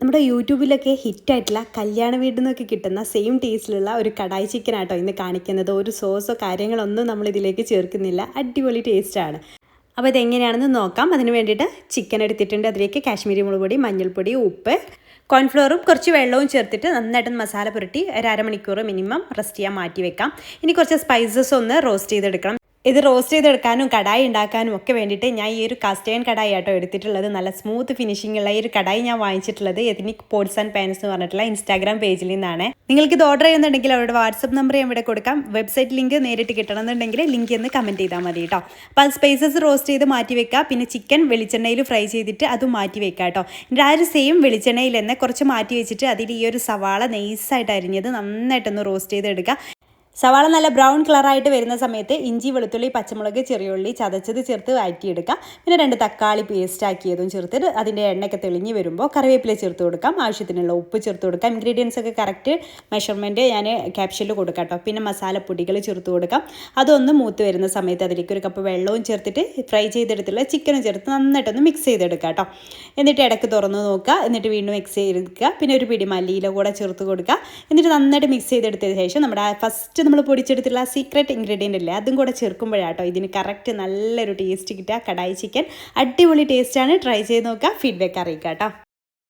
നമ്മുടെ യൂട്യൂബിലൊക്കെ ഹിറ്റായിട്ടുള്ള കല്യാണ വീട്ടിൽ നിന്നൊക്കെ കിട്ടുന്ന സെയിം ടേസ്റ്റിലുള്ള ഒരു കടായി ചിക്കൻ ആട്ടോ ഇന്ന് കാണിക്കുന്നത്. ഒരു സോസോ കാര്യങ്ങളൊന്നും നമ്മൾ ഇതിലേക്ക് ചേർക്കുന്നില്ല. അടിപൊളി ടേസ്റ്റാണ് അപ്പോൾ ഇതെങ്ങനെയാണെന്ന് നോക്കാം. അതിന് വേണ്ടിയിട്ട് ചിക്കൻ എടുത്തിട്ടുണ്ട്. അതിലേക്ക് കാശ്മീരി മുളക് പൊടി മഞ്ഞൾപ്പൊടി ഉപ്പ് കോൺഫ്ലോറും കുറച്ച് വെള്ളവും ചേർത്തിട്ട് നന്നായിട്ട് മസാല പുരട്ടി ഒരു അരമണിക്കൂർ മിനിമം റെസ്റ്റ് ചെയ്യാൻ മാറ്റി വെക്കാം ഇനി കുറച്ച് സ്പൈസസ് ഒന്ന് റോസ്റ്റ് ചെയ്തെടുക്കണം. ഇത് റോസ്റ്റ് ചെയ്തെടുക്കാനും കടായി ഉണ്ടാക്കാനും ഒക്കെ വേണ്ടിയിട്ട് ഞാൻ ഈ ഒരു കാസ്റ്റേൺ കടായി ആട്ടോ എടുത്തിട്ടുള്ളത്. നല്ല സ്മൂത്ത് ഫിനിഷിംഗ് ഉള്ള ഈ ഒരു കടായി ഞാൻ വാങ്ങിച്ചിട്ടുള്ളത്. എഥനിക് പോട്സ് ആൻഡ് പാൻസ് എന്ന് പറഞ്ഞിട്ടുള്ള ഇൻസ്റ്റാഗ്രാം പേജിൽ നിന്നാണ്. നിങ്ങൾക്ക് ഇത് ഓർഡർ ചെയ്യുന്നുണ്ടെങ്കിൽ അവരുടെ വാട്സപ്പ് നമ്പർ ഞാൻ ഇവിടെ കൊടുക്കാം. വെബ്സൈറ്റ് ലിങ്ക് നേരിട്ട് കിട്ടണമെന്നുണ്ടെങ്കിൽ ലിങ്ക് ഒന്ന് കമന്റ് ചെയ്താൽ മതി കേട്ടോ അപ്പോൾ അത് സ്പൈസസ് റോസ്റ്റ് ചെയ്ത് മാറ്റി വെക്കുക. പിന്നെ ചിക്കൻ വെളിച്ചെണ്ണയിൽ ഫ്രൈ ചെയ്തിട്ട് അതും മാറ്റി വെക്കുക കേട്ടോ എന്നിട്ട് ആ ഒരു സെയിം വെളിച്ചെണ്ണയിൽ തന്നെ കുറച്ച് മാറ്റി വെച്ചിട്ട് അതിൽ ഈ ഒരു സവാള നൈസായിട്ട് അരിഞ്ഞത് നന്നായിട്ടൊന്ന് റോസ്റ്റ് ചെയ്തെടുക്കുക. സവാള നല്ല ബ്രൗൺ കളറായിട്ട് വരുന്ന സമയത്ത് ഇഞ്ചി വെളുത്തുള്ളി പച്ചമുളക് ചെറിയുള്ളി ചതച്ചത് ചേർത്ത് വഴറ്റിയെടുക്കാം. പിന്നെ രണ്ട് തക്കാളി പേസ്റ്റ് ആക്കിയതും ചേർത്തിട്ട് അതിന്റെ എണ്ണയൊക്കെ തെളിഞ്ഞ് വരുമ്പോൾ കറിവേപ്പില ചേർത്ത് കൊടുക്കാം. ആവശ്യത്തിനുള്ള ഉപ്പ് ചേർത്ത് കൊടുക്കാം. ഇൻഗ്രീഡിയൻസ് ഒക്കെ കറക്റ്റ് മെഷർമെന്റ് ഞാൻ ക്യാപ്ഷനിൽ കൊടുക്കാം കേട്ടോ. പിന്നെ മസാലപ്പൊടികൾ ചേർത്ത് കൊടുക്കാം. അതൊന്ന് മൂത്ത് വരുന്ന സമയത്ത് അതിലേക്ക് ഒരു കപ്പ് വെള്ളവും ചേർത്തിട്ട് ഫ്രൈ ചെയ്തെടുത്തുള്ള ചിക്കനും ചേർത്ത് നന്നായിട്ടൊന്ന് മിക്സ് ചെയ്തെടുക്കാം കേട്ടോ. എന്നിട്ട് ഇടയ്ക്ക് തുറന്ന് നോക്കുക. എന്നിട്ട് വീണ്ടും മിക്സ് ചെയ്തെടുക്കുക. പിന്നെ ഒരു പിടി മല്ലിയില കൂടെ ചേർത്ത് കൊടുക്കുക. എന്നിട്ട് നന്നായിട്ട് മിക്സ് ചെയ്തെടുത്തതിന് ശേഷം നമ്മുടെ ഫസ്റ്റ് നമ്മൾ പൊടിച്ചെടുത്തിട്ടുള്ള സീക്രട്ട് ഇൻഗ്രീഡിയന്റ് ഇല്ലേ അതും കൂടെ ചേർക്കുമ്പോഴാട്ടോ ഇതിന് കറക്റ്റ് നല്ലൊരു ടേസ്റ്റ് കിട്ടുക. കടായി ചിക്കൻ അടിപൊളി ടേസ്റ്റാണ് ട്രൈ ചെയ്ത് നോക്കുക. ഫീഡ്ബാക്ക് അറിയിക്കുക കേട്ടോ